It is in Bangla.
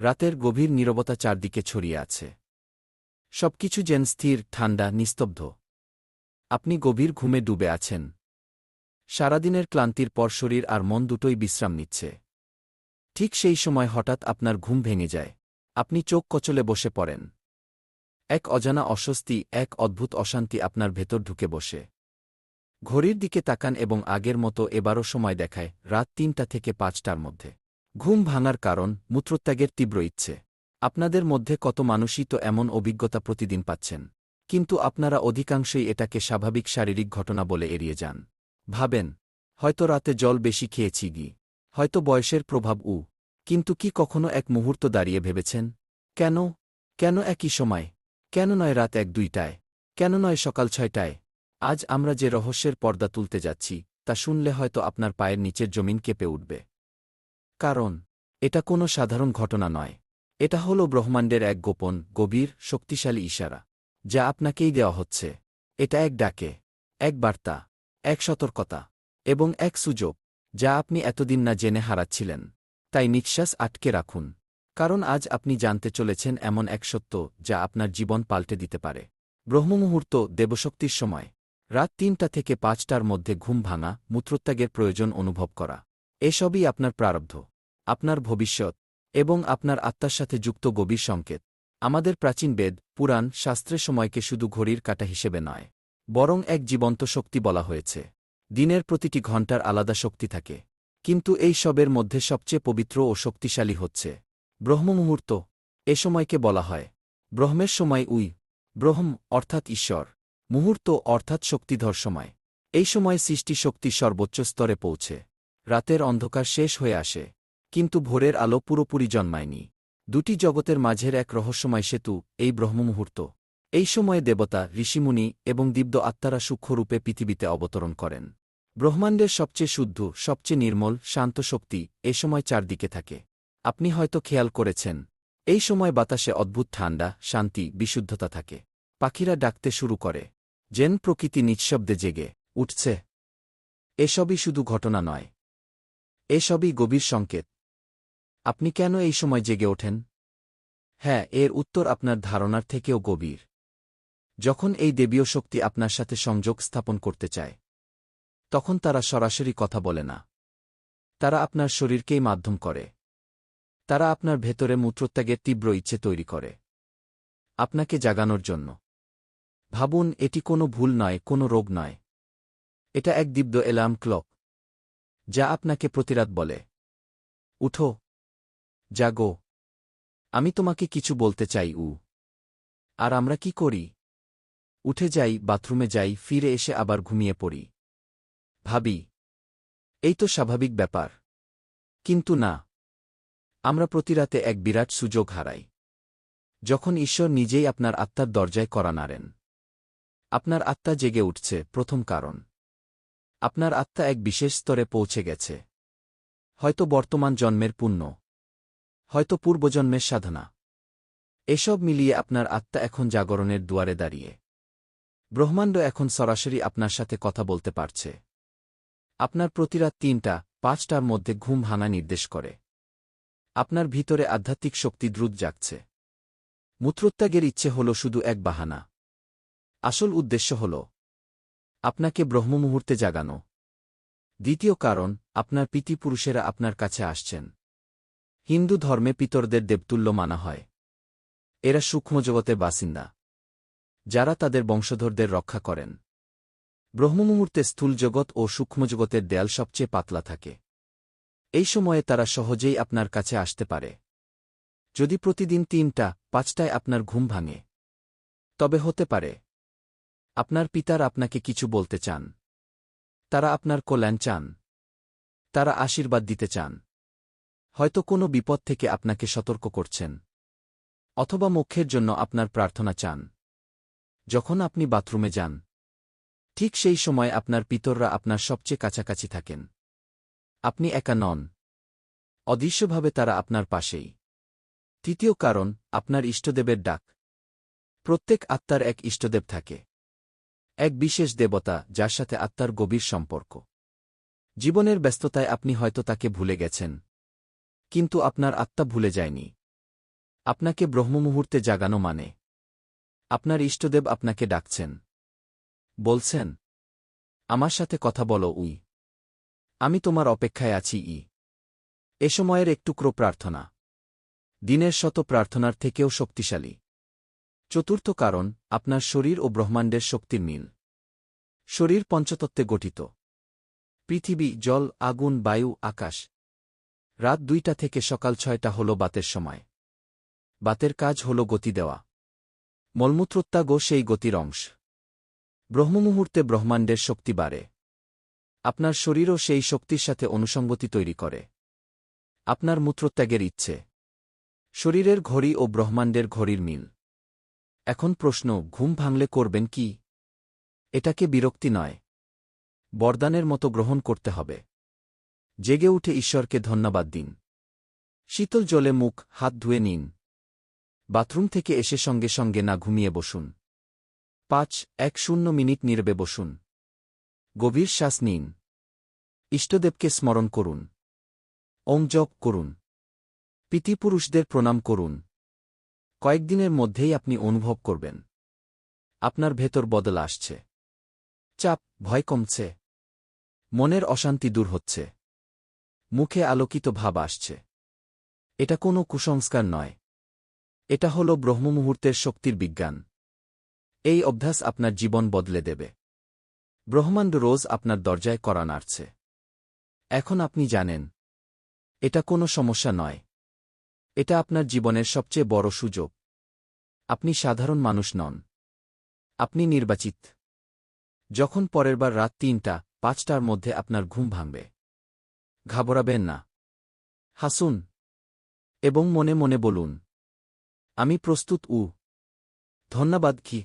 রাতের গভীর নীরবতা চারদিকে ছড়িয়ে আছে। সবকিছু যেন স্থির, ঠান্ডা, নিস্তব্ধ। আপনি গভীর ঘুমে ডুবে আছেন। সারাদিনের ক্লান্তির পর শরীর আর মন দুটোই বিশ্রাম নিচ্ছে। ঠিক সেই সময় হঠাৎ আপনার ঘুম ভেঙে যায়। আপনি চোখ কচলে বসে পড়েন। এক অজানা অস্বস্তি, এক অদ্ভুত অশান্তি আপনার ভেতর ঢুকে বসে। ঘড়ির দিকে তাকান এবং আগের মতো এবারও সময় দেখায়, রাত তিনটা থেকে পাঁচটার মধ্যে। ঘুম ভাঙার কারণ, মূত্রত্যাগের তীব্র ইচ্ছে। আপনাদের মধ্যে কত মানুষই তো এমন অভিজ্ঞতা প্রতিদিন পাচ্ছেন। কিন্তু আপনারা অধিকাংশই এটাকে স্বাভাবিক শারীরিক ঘটনা বলে এড়িয়ে যান। ভাবেন, হয়তো রাতে জল বেশি খেয়েছি গি। হয়তো বয়সের প্রভাব উ। কিন্তু কি কখনো এক মুহূর্ত দাঁড়িয়ে ভেবেছেন? কেন? কেন একই সময়? কেন নয় রাত এক দুইটায়? কেন নয় সকাল ছয়টায়? আজ আমরা যে রহস্যের পর্দা তুলতে যাচ্ছি, তা শুনলে হয়তো আপনার পায়ের নিচের জমিন কেঁপে উঠবে। কারণ, এটা কোনো সাধারণ ঘটনা নয়। এটা হল ব্রহ্মাণ্ডের এক গোপন, গভীর, শক্তিশালী ইশারা, যা আপনাকেই দেওয়া হচ্ছে। এটা এক ডাকে, এক বার্তা, এক সতর্কতা এবং এক সুযোগ, যা আপনি এতদিন না জেনে হারাচ্ছিলেন। তাই নিঃশ্বাস আটকে রাখুন, কারণ আজ আপনি জানতে চলেছেন এমন এক সত্য, যা আপনার জীবন পাল্টে দিতে পারে। ব্রহ্মমুহূর্ত, দেবশক্তির সময়, রাত তিনটা থেকে পাঁচটার মধ্যে ঘুম ভাঙা, মূত্রত্যাগের প্রয়োজন অনুভব করা, এসবই আপনার প্রারব্ধ। আপনার ভবিষ্যৎ এবং আপনার আত্মার সাথে যুক্ত গভীর সংকেত। আমাদের প্রাচীন বেদ, পুরাণ, শাস্ত্রের সময়কে শুধু ঘড়ির কাটা হিসেবে নয়, বরং এক জীবন্ত শক্তি বলা হয়েছে। দিনের প্রতিটি ঘণ্টার আলাদা শক্তি থাকে। কিন্তু এই সবের মধ্যে সবচেয়ে পবিত্র ও শক্তিশালী হচ্ছে ব্রহ্মমুহূর্ত। এ সময়কে বলা হয় ব্রহ্মের সময় উই, ব্রহ্ম অর্থাৎ ঈশ্বর, মুহূর্ত অর্থাৎ শক্তিধর সময়। এই সময় সৃষ্টি শক্তি সর্বোচ্চ স্তরে পৌঁছে, রাতের অন্ধকার শেষ হয়ে আসে। কিন্তু ভোরের আলো পুরোপুরি জন্মায়নি। দুটি জগতের মাঝের এক রহস্যময় সেতু, এই ব্রহ্মমুহূর্ত। এই সময়ে দেবতা, ঋষিমুনি এবং দিব্য আত্মারা সূক্ষ্মরূপে পৃথিবীতে অবতরণ করেন। ব্রহ্মাণ্ডের সবচেয়ে শুদ্ধ, সবচেয়ে নির্মল, শান্ত শক্তি এ সময় চারদিকে থাকে। আপনি হয়তো খেয়াল করেছেন, এই সময় বাতাসে অদ্ভুত ঠান্ডা, শান্তি, বিশুদ্ধতা থাকে। পাখিরা ডাকতে শুরু করে, যেন প্রকৃতি নিঃশব্দে জেগে, উঠছে। এসবই শুধু ঘটনা নয়। এসবই গভীর সংকেত। আপনি কেন এই সময় জেগে ওঠেন? হ্যাঁ এর উত্তর আপনার ধারণার থেকেও গভীর। যখন এই দেবীয় শক্তি আপনার সাথে সংযোগ স্থাপন করতে চায়, তখন তারা সরাসরি কথা বলে না। তারা আপনার শরীরকেই মাধ্যম করে। তারা আপনার ভেতরে মূত্রত্যাগের তীব্র ইচ্ছে তৈরি করে। আপনাকে জাগানোর জন্য। ভাবুন, এটি কোনো ভুল নয়, কোনো রোগ নয়। এটা এক দিব্য এলার্ম ক্লক, যা আপনাকে প্রতিরাত বলে, উঠো জাগো। আমি তোমাকে কিছু বলতে চাই, উ। আর আমরা কি করি? উঠে যাই, বাথরুমে যাই, ফিরে এসে আবার ঘুমিয়ে পড়ি। ভাবি, এই তো স্বাভাবিক ব্যাপার। কিন্তু না। আমরা প্রতিরাতে এক বিরাট সুযোগ হারাই। যখন ঈশ্বর নিজেই আপনার আত্মার দরজায় করা নাড়েন। আপনার আত্মা জেগে উঠছে, প্রথম কারণ। আপনার আত্মা এক বিশেষ স্তরে পৌঁছে গেছে। হয়তো বর্তমান জন্মের পুণ্য হয়তো পূর্বজন্মের সাধনা। এসব মিলিয়ে আপনার আত্মা এখন জাগরণের দুয়ারে দাঁড়িয়ে। ব্রহ্মাণ্ড এখন সরাসরি আপনার সাথে কথা বলতে পারছে। আপনার প্রতিরাত তিনটা, পাঁচটার মধ্যে ঘুম হানা নির্দেশ করে। আপনার ভিতরে আধ্যাত্মিক শক্তি দ্রুত জাগছে। মূত্রত্যাগের ইচ্ছে হল শুধু এক বাহানা। আসল উদ্দেশ্য হল, আপনাকে ব্রহ্মমুহূর্তে জাগানো। দ্বিতীয় কারণ, আপনার পিতৃপুরুষেরা আপনার কাছে আসছেন। হিন্দু ধর্মে পিতরদের দেবতুল্য মানা হয়। এরা সূক্ষ্মজগতের বাসিন্দা। যারা তাদের বংশধরদের রক্ষা করেন। ব্রহ্মমুহূর্তে স্থূল জগৎ ও সূক্ষ্মজগতের দেয়াল সবচেয়ে পাতলা থাকে। এই সময়ে তারা সহজেই আপনার কাছে আসতে পারে। যদি প্রতিদিন তিনটা, পাঁচটায় আপনার ঘুম ভাঙে, তবে হতে পারে। আপনার পিতার আপনাকে কিছু বলতে চান। তারা আপনার কল্যাণ চান। তারা আশীর্বাদ দিতে চান। হয়তো কোনো বিপদ থেকে আপনাকে সতর্ক করছেন। অথবা মুখ্যের জন্য আপনার প্রার্থনা চান। যখন আপনি বাথরুমে যান, ঠিক সেই সময় আপনার পিতররা আপনার সবচেয়ে কাছাকাছি থাকেন। আপনি একা নন। অদৃশ্যভাবে তারা আপনার পাশেই। তৃতীয় কারণ, আপনার ইষ্টদেবের ডাক। প্রত্যেক আত্মার এক ইষ্টদেব থাকে। এক বিশেষ দেবতা, যার সাথে আত্মার গভীর সম্পর্ক। জীবনের ব্যস্ততায় আপনি হয়তো তাকে ভুলে গেছেন। কিন্তু আপনার আত্মা ভুলে যায়নি। আপনাকে ব্রহ্মমুহূর্তে জাগানো মানে। আপনার ইষ্টদেব আপনাকে ডাকছেন। বলছেন, আমার সাথে কথা বলো উই। আমি তোমার অপেক্ষায় আছি ই। এ সময়ের একটুকরো প্রার্থনা। দিনের শত প্রার্থনার থেকেও শক্তিশালী। চতুর্থ কারণ, আপনার শরীর ও ব্রহ্মাণ্ডের শক্তির মিল। শরীর পঞ্চতত্ত্বে গঠিত। পৃথিবী, জল, আগুন, বায়ু, আকাশ। রাত দুইটা থেকে সকাল ছয়টা হল বাতের সময়। বাতের কাজ হল গতি দেওয়া। মলমূত্রত্যাগও সেই গতির অংশ। ব্রহ্মমুহূর্তে ব্রহ্মাণ্ডের শক্তি বাড়ে। আপনার শরীরও সেই শক্তির সাথে অনুসঙ্গতি তৈরি করে। আপনার মূত্রত্যাগের ইচ্ছে। শরীরের ঘড়ি ও ব্রহ্মাণ্ডের ঘড়ির মিল। এখন প্রশ্ন, ঘুম ভাঙলে করবেন কি? এটাকে বিরক্তি নয়। বরদানের মতো গ্রহণ করতে হবে। জেগে উঠে ঈশ্বরকে ধন্যবাদ দিন। শীতল জলে মুখ, হাত ধুয়ে নিন। বাথরুম থেকে এসে সঙ্গে সঙ্গে না ঘুমিয়ে বসুন। পাঁচ, এক শূন্য মিনিট নিরবে বসুন। গভীর শ্বাস নিন। ইষ্টদেবকে স্মরণ করুন। ওম জপ করুন। পিতিপুরুষদের প্রণাম করুন। কয়েকদিনের মধ্যেই আপনি অনুভব করবেন। আপনার ভেতর বদল আসছে। চাপ, ভয় কমছে। মনের অশান্তি দূর হচ্ছে। মুখে আলোকিত ভাব আসছে। এটা কোনো কুসংস্কার নয়। এটা হল ব্রহ্মমুহূর্তের শক্তির বিজ্ঞান। এই অভ্যাস আপনার জীবন বদলে দেবে। ব্রহ্মাণ্ড রোজ আপনার দরজায় করা নাড়ছে। এখন আপনি জানেন, এটা কোনো সমস্যা নয়। এটা আপনার জীবনের সবচেয়ে বড় সুযোগ। আপনি সাধারণ মানুষ নন। আপনি নির্বাচিত। যখন পরেরবার রাত তিনটা, পাঁচটার মধ্যে আপনার ঘুম ভাঙবে। ঘাবড়াবেন না। হাসুন এবং মনে মনে বলুন আমি প্রস্তুত উ ধন্যবাদ কি